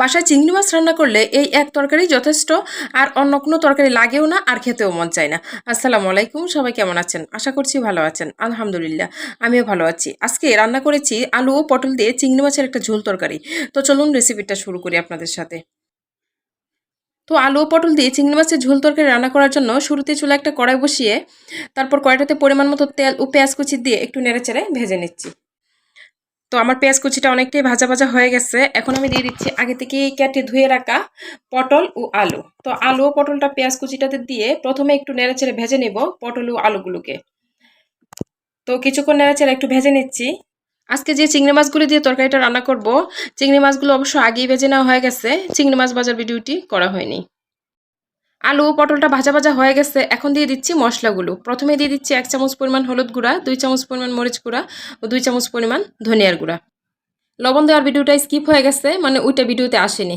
বাসায় চিংড়ি মাছ রান্না করলে এই এক তরকারি যথেষ্ট, আর অন্য কোনো তরকারি লাগেও না আর খেতেও মন চায় না। আসসালামু আলাইকুম, সবাই কেমন আছেন? আশা করছি ভালো আছেন। আলহামদুলিল্লাহ, আমিও ভালো আছি। আজকে রান্না করেছি আলু ও পটল দিয়ে চিংড়ি মাছের একটা ঝোল তরকারি। তো চলুন রেসিপিটা শুরু করি আপনাদের সাথে। তো আলু পটল দিয়ে চিংড়ি মাছের ঝোল তরকারি রান্না করার জন্য শুরুতে চুলা একটা কড়াই বসিয়ে, তারপর কড়াইটাতে পরিমাণ মতো তেল ও পেঁয়াজ কুচি দিয়ে একটু নেড়েচেড়ে ভেজে নিচ্ছি। তো আমার পেঁয়াজ কুচিটা অনেকটাই ভাজা ভাজা হয়ে গেছে। এখন আমি দিয়ে দিচ্ছি আগে থেকে কেটে ধুয়ে রাখা পটল ও আলু। তো আলু ও পটলটা পেঁয়াজ কুচিটাতে দিয়ে প্রথমে একটু নেড়েচেড়ে ভেজে নেব পটল ও আলুগুলোকে। তো কিছুক্ষণ নেড়েচেড়ে একটু ভেজে নিচ্ছি। আজকে যে চিংড়ি মাছগুলো দিয়ে তরকারিটা রান্না করব, চিংড়ি মাছগুলো অবশ্য আগেই ভেজে নেওয়া হয়ে গেছে। চিংড়ি মাছ ভাজার ভিডিওটি করা হয়নি। আলু ও পটলটা ভাজা ভাজা হয়ে গেছে, এখন দিয়ে দিচ্ছি মশলাগুলো। প্রথমে দিয়ে দিচ্ছি এক চামচ পরিমাণ হলুদ গুঁড়া, দুই চামচ পরিমাণ মরিচ গুঁড়া ও দুই চামচ পরিমাণ ধনিয়ার গুঁড়া। লবণ দেওয়ার ভিডিওটা স্কিপ হয়ে গেছে মানে ওইটা ভিডিওতে আসেনি।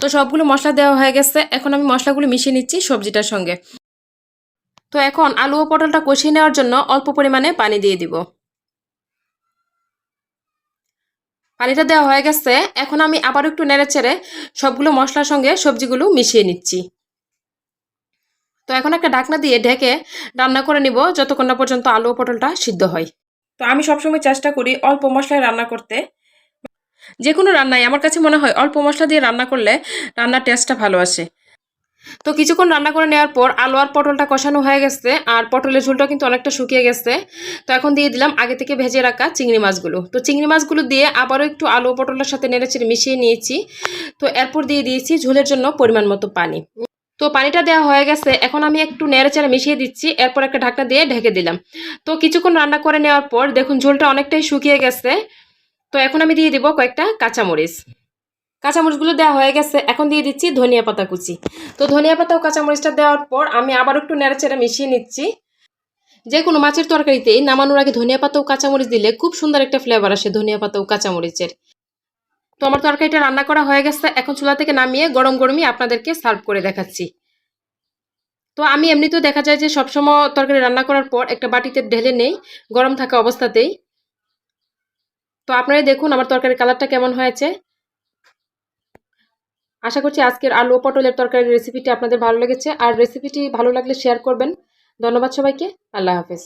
তো সবগুলো মশলা দেওয়া হয়ে গেছে, এখন আমি মশলাগুলো মিশিয়ে নিচ্ছি সবজিটার সঙ্গে। তো এখন আলু ও পটলটা কষিয়ে নেওয়ার জন্য অল্প পরিমাণে পানি দিয়ে দিব। পানিটা দেওয়া হয়ে গেছে, এখন আমি আবার একটু নেড়ে চেড়ে সবগুলো মশলার সঙ্গে সবজিগুলো মিশিয়ে নিচ্ছি। তো এখন একটা ঢাকনা দিয়ে ঢেকে রান্না করে নিব যতক্ষণ না পর্যন্ত আলু ও পটলটা সিদ্ধ হয়। তো আমি সবসময় চেষ্টা করি অল্প মশলায় রান্না করতে। যে কোনো রান্নায় আমার কাছে মনে হয় অল্প মশলা দিয়ে রান্না করলে রান্নার টেস্টটা ভালো আসে। তো কিছুক্ষণ রান্না করে নেওয়ার পর আলু আর পটলটা কষানো হয়ে গেছে আর পটলের ঝোলটা কিন্তু অনেকটা শুকিয়ে গেছে। তো এখন দিয়ে দিলাম আগে থেকে ভেজে রাখা চিংড়ি মাছগুলো। তো চিংড়ি মাছগুলো দিয়ে আবারও একটু আলু পটলের সাথে নেড়েচেড়ে মিশিয়ে নিয়েছি। তো এরপর দিয়ে দিয়েছি ঝোলের জন্য পরিমাণ মতো পানি। তো পানিটা দেওয়া হয়ে গেছে। এখন আমি একটু নেড়েচেড়ে মিশিয়ে দিচ্ছি, এরপর একটা ঢাকনা দিয়ে ঢেকে দিলাম। তো কিছুক্ষণ রান্না করে নেওয়ার পর দেখুন ঝোলটা অনেকটাই শুকিয়ে গেছে। তো এখন আমি দিয়ে দিব কয়েকটা কাঁচামরিচ। কাঁচামরিচগুলো দেওয়া হয়ে গেছে, এখন দিয়ে দিচ্ছি ধনিয়া পাতা কুচি। তো ধনিয়া পাতা ও কাঁচামরিচটা দেওয়ার পর আমি আবার একটু নেড়েচেড়ে মিশিয়ে নিচ্ছি। যে কোনো মাছের তরকারিতেই নামানোর আগে ধনিয়া পাতা ও কাঁচামরিচ দিলে খুব সুন্দর একটা ফ্লেভার আসে ধনিয়া পাতা ও কাঁচামরিচের। তো আমার তরকারিটা রান্না করা হয়ে গেছে। এখন চুলা থেকে নামিয়ে গরম গরমই আপনাদেরকে সার্ভ করে দেখাচ্ছি। তো আমি এমনিতেও দেখা যায় যে সবসময় তরকারি রান্না করার পর একটা বাটিতে ঢেলে নেই, গরম থাকা অবস্থাতেই। তো আপনারা দেখুন আমার তরকারির কালারটা কেমন হয়েছে। আশা করছি আজকের আলু পটলের তরকারির রেসিপিটি আপনাদের ভালো লেগেছে। আর রেসিপিটি ভালো লাগলে শেয়ার করবেন। ধন্যবাদ সবাইকে। আল্লাহ হাফেজ।